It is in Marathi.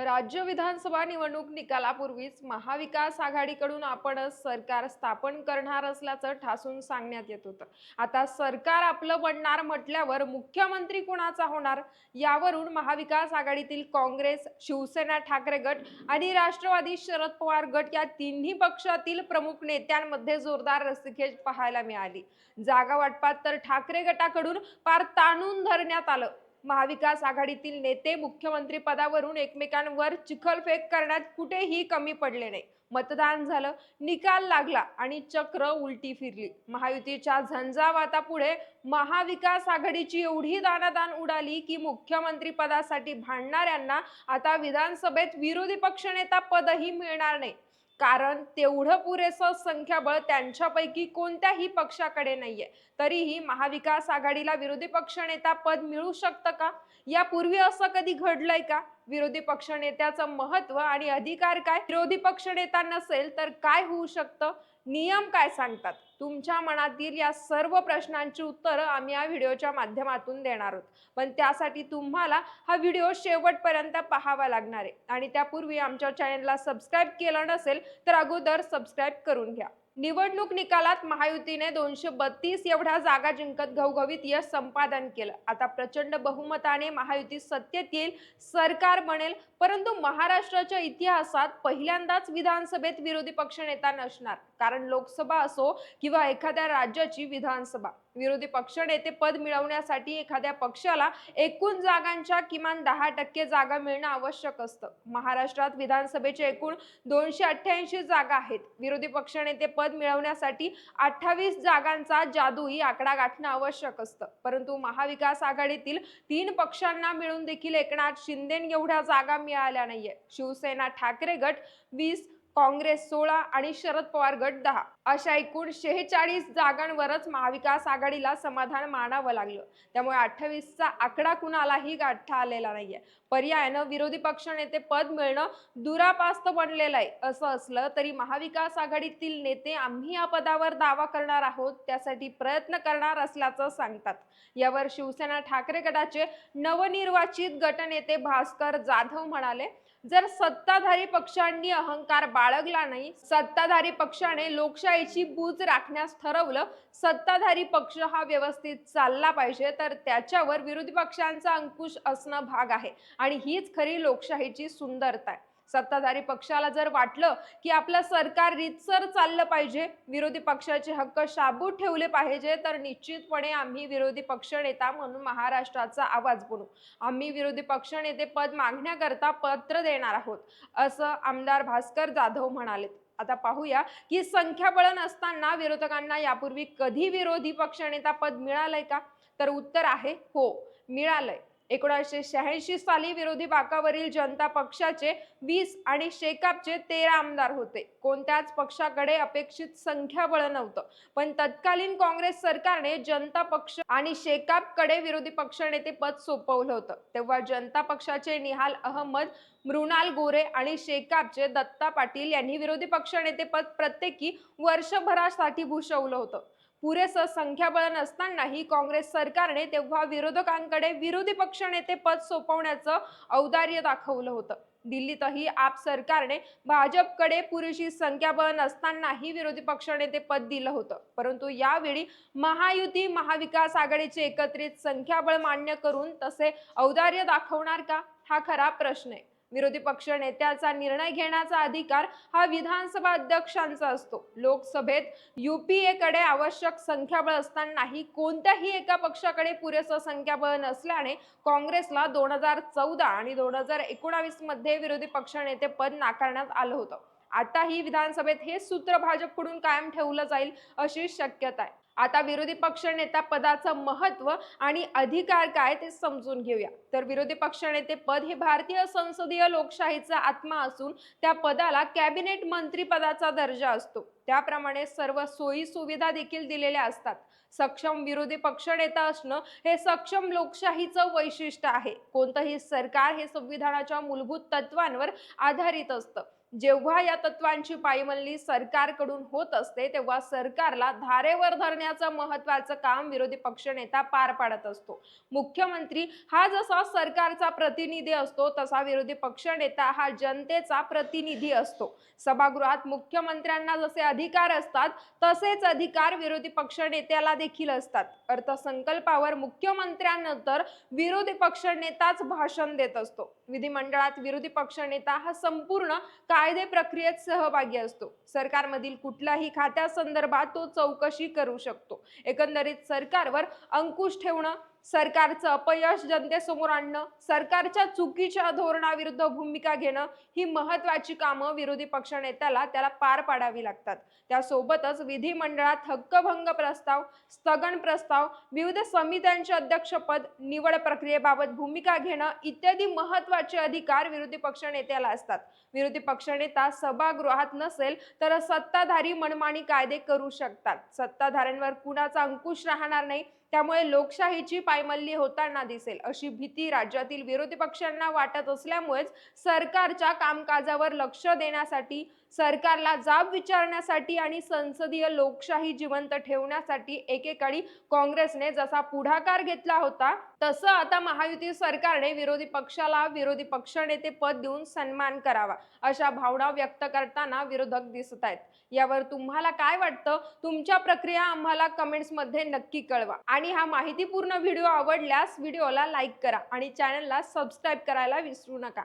राज्य विधानसभा निवडणूक निकालापूर्वीच महाविकास आघाडीकडून आपणच सरकार स्थापन करणार असल्याचं ठासून सांगण्यात येत होतं. आता सरकार आपलं बनणार म्हटल्यावर मुख्यमंत्री कुणाचा होणार? यावरून महाविकास आघाडीतील काँग्रेस शिवसेना ठाकरे गट आणि राष्ट्रवादी शरद पवार गट या तिन्ही पक्षातील प्रमुख नेत्यांमध्ये जोरदार रस्सीखेच पाहायला मिळाली. जागा वाटपात तर ठाकरे गटाकडून पार ताणून धरण्यात आलं. महाविकास आघाडीतील नेते मुख्यमंत्री पदावरून एकमेकांवर चिखलफेक करण्यात कुठेही कमी पडले नाही. मतदान झालं निकाल लागला आणि चक्र उलटी फिरली. महायुतीच्या झंझावातापुढे महाविकास आघाडीची एवढी दानादान उडाली की मुख्यमंत्री पदासाठी भांडणाऱ्यांना आता विधानसभेत विरोधी पक्षनेता पदही मिळणार नाही. कारण तेवढं पुरेसं संख्याबळ त्यांच्यापैकी कोणत्याही पक्षाकडे नाहीये. तरीही महाविकास आघाडीला विरोधी पक्षनेता पद मिळू शकतं का? यापूर्वी असं कधी घडलंय का? विरोधी पक्षनेत्याचं महत्त्व आणि अधिकार काय? विरोधी पक्षनेता नसेल तर काय होऊ शकतं? नियम काय सांगतात? तुमच्या मनातील या सर्व प्रश्नांची उत्तरं आम्ही या व्हिडिओच्या माध्यमातून देणार आहोत. पण त्यासाठी तुम्हाला हा व्हिडिओ शेवटपर्यंत पाहावा लागणार आहे. आणि त्यापूर्वी आमच्या चॅनलला सबस्क्राईब केलं नसेल तर अगोदर सबस्क्राईब करून घ्या. निवडणूक निकालात महायुतीने दोनशे बत्तीस एवढ्या जागा जिंकत घवघवीत यश संपादन केलं. आता प्रचंड बहुमताने महायुती सत्तेत येईल सरकार बनेल परंतु महाराष्ट्राच्या इतिहासात पहिल्यांदाच विधानसभेत विरोधी पक्षनेता नसणार. कारण लोकसभा असो किंवा एखाद्या राज्याची विधानसभा विरोधी पक्षनेते पद मिळवण्यासाठी एखाद्या पक्षाला एकूण जागांच्या किमान दहा टक्के जागा मिळणं आवश्यक असतं. महाराष्ट्रात विधानसभेचे एकूण दोनशे अठ्ठ्याऐंशी जागा आहेत. विरोधी पक्षनेते पद मिळवण्यासाठी अठ्ठावीस जागांचा जादूही आकडा गाठणं आवश्यक असतं. परंतु महाविकास आघाडीतील तीन पक्षांना मिळून देखील एकनाथ शिंदे एवढ्या जागा मिळाल्या नाहीये शिवसेना ठाकरे गट वीस काँग्रेस सोळा आणि शरद पवार गट दहा. अशा एकूण शेहेचाळीस जागांवरच महाविकास आघाडीला समाधान मानावं लागलं. त्यामुळे अठ्ठावीसचा आकडा कुणालाही गाठता आलेला नाहीये. पर्यायानं विरोधी पक्षनेते पद मिळणं दुरापास्त बनलेलं आहे. असं असलं तरी महाविकास आघाडीतील नेते आम्ही या पदावर दावा करणार आहोत त्यासाठी प्रयत्न करणार असल्याचं सांगतात. यावर शिवसेना ठाकरे गटाचे नवनिर्वाचित गटनेते भास्कर जाधव म्हणाले जर सत्ताधारी पक्षांनी अहंकार बाळगला नाही. सत्ताधारी पक्षाने लोकशाहीची बूज राखण्यास ठरवलं. सत्ताधारी पक्ष हा व्यवस्थित चालला पाहिजे तर त्याच्यावर विरोधी पक्षांचा अंकुश असणं भाग आहे. आणि हीच खरी लोकशाहीची सुंदरता आहे. सत्ताधारी पक्षाला जर वाटलं की आपलं सरकार रीतसर चाललं पाहिजे विरोधी पक्षाचे हक्क शाबूत ठेवले पाहिजे तर निश्चितपणे आम्ही विरोधी पक्षनेता म्हणून महाराष्ट्राचा आवाज बनू आम्ही विरोधी पक्षनेते पद मागण्याकरता पत्र देणार आहोत असं आमदार भास्कर जाधव म्हणालेत. आता पाहूया की संख्याबळ नसताना विरोधकांना यापूर्वी कधी विरोधी पक्षनेता पद मिळालंय का? तर उत्तर आहे हो मिळालंय. एकोणीसशे शहाऐंशी साली विरोधी बाकावरील जनता पक्षाचे वीस आणि शेकापचे तेरा आमदार होते. कोणत्याच पक्षाकडे अपेक्षित संख्याबळ नव्हतं. पण तत्कालीन काँग्रेस सरकारने जनता पक्ष आणि शेकापकडे विरोधी पक्षनेते पद सोपवलं होतं. तेव्हा जनता पक्षाचे निहाल अहमद मृणाल गोरे आणि शेकापचे दत्ता पाटील यांनी विरोधी पक्षनेते पद प्रत्येकी वर्षभरासाठी भूषवलं होतं. पुरेसं संख्याबळ नसतानाही काँग्रेस सरकारने तेव्हा विरोधकांकडे विरोधी पक्षनेते पद सोपवण्याचं औदार्य दाखवलं होतं. दिल्लीतही आप सरकारने भाजपकडे पुरेशी संख्याबळ नसतानाही विरोधी पक्षनेते पद दिलं होतं. परंतु यावेळी महायुती महाविकास आघाडीचे एकत्रित संख्याबळ मान्य करून तसे औदार्य दाखवणार का? हा खरा प्रश्न आहे. विरोधी पक्ष नेत्याचा निर्णय घेण्याचा अधिकार हा विधानसभा अध्यक्षांचा असतो. लोकसभेत युपीएकडे आवश्यक संख्याबळ असतानाही कोणत्याही एका पक्षाकडे पुरेसं संख्याबळ नसल्याने काँग्रेसला दोन हजार चौदा आणि दोन हजार एकोणावीसमध्ये विरोधी पक्षनेते पद नाकारण्यात आलं होतं. आताही विधानसभेत हे सूत्र भाजपकडून कायम ठेवलं जाईल अशी शक्यता आहे. आता विरोधी पक्षनेता पदाचं महत्त्व आणि अधिकार काय ते समजून घेऊया. तर विरोधी पक्षनेते पद हे भारतीय संसदीय लोकशाहीचा आत्मा असून त्या पदाला कॅबिनेट मंत्री पदाचा दर्जा असतो. त्याप्रमाणे सर्व सोयी सुविधा देखील दिलेल्या असतात. सक्षम विरोधी पक्षनेता असणं हे सक्षम लोकशाहीचं वैशिष्ट्य आहे. कोणतंही सरकार हे संविधानाच्या मूलभूत तत्वांवर आधारित असतं. जेव्हा या तत्वांची पायमल्ली सरकारकडून होत असते तेव्हा सरकारला धारेवर धरण्याचं महत्वाचं काम विरोधी पक्षनेता पार पाडत असतो. मुख्यमंत्री हा जसा सरकारचा प्रतिनिधी असतो तसा विरोधी पक्षनेता हा जनतेचा प्रतिनिधी असतो. सभागृहात मुख्यमंत्र्यांना जसे अधिकार असतात तसेच अधिकार विरोधी पक्षनेत्याला देखील असतात. अर्थसंकल्पावर मुख्यमंत्र्यांनंतर विरोधी पक्षनेताच भाषण देत असतो. विधिमंडळात विरोधी पक्षनेता हा संपूर्ण कायदे प्रक्रियेत सहभागी असतो. सरकारमधील कुठल्याही खात्यासंदर्भात तो चौकशी करू शकतो. एकंदरीत सरकारवर अंकुश ठेवणं सरकारचं अपयश जनतेसमोर आणणं सरकारच्या चुकीच्या धोरणाविरुद्ध भूमिका घेणं ही महत्वाची कामं विरोधी पक्षनेत्याला त्याला पार पाडावी लागतात. त्यासोबतच विधिमंडळात हक्कभंग प्रस्ताव स्थगन प्रस्ताव विविध समित्यांचे अध्यक्षपद निवड प्रक्रियेबाबत भूमिका घेणं इत्यादी महत्त्वाचे अधिकार विरोधी पक्षनेत्याला असतात. विरोधी पक्षनेता सभागृहात नसेल तर सत्ताधारी मनमानी कायदे करू शकतात. सत्ताधाऱ्यांवर कुणाचा अंकुश राहणार नाही त्यामुळे लोकशाहीची पायमल्ली होताना दिसेल अशी भीती राज्यातील विरोधी पक्षांना वाटत असल्यामुळेच सरकारच्या कामकाजावर लक्ष देण्यासाठी सरकारला जाब विचारण्यासाठी आणि संसदीय लोकशाही जिवंत ठेवण्यासाठी एकेकाळी काँग्रेसने जसा पुढाकार घेतला होता तसं आता महायुती सरकारने विरोधी पक्षाला विरोधी पक्षनेते पद देऊन सन्मान करावा अशा भावना व्यक्त करताना विरोधक दिसत आहेत. यावर तुम्हाला काय वाटतं? तुमच्या प्रक्रिया आम्हाला कमेंट्समध्ये नक्की कळवा. आणि हा माहितीपूर्ण व्हिडिओ आवडल्यास व्हिडिओला लाईक करा आणि चॅनलला सबस्क्राईब करायला विसरू नका.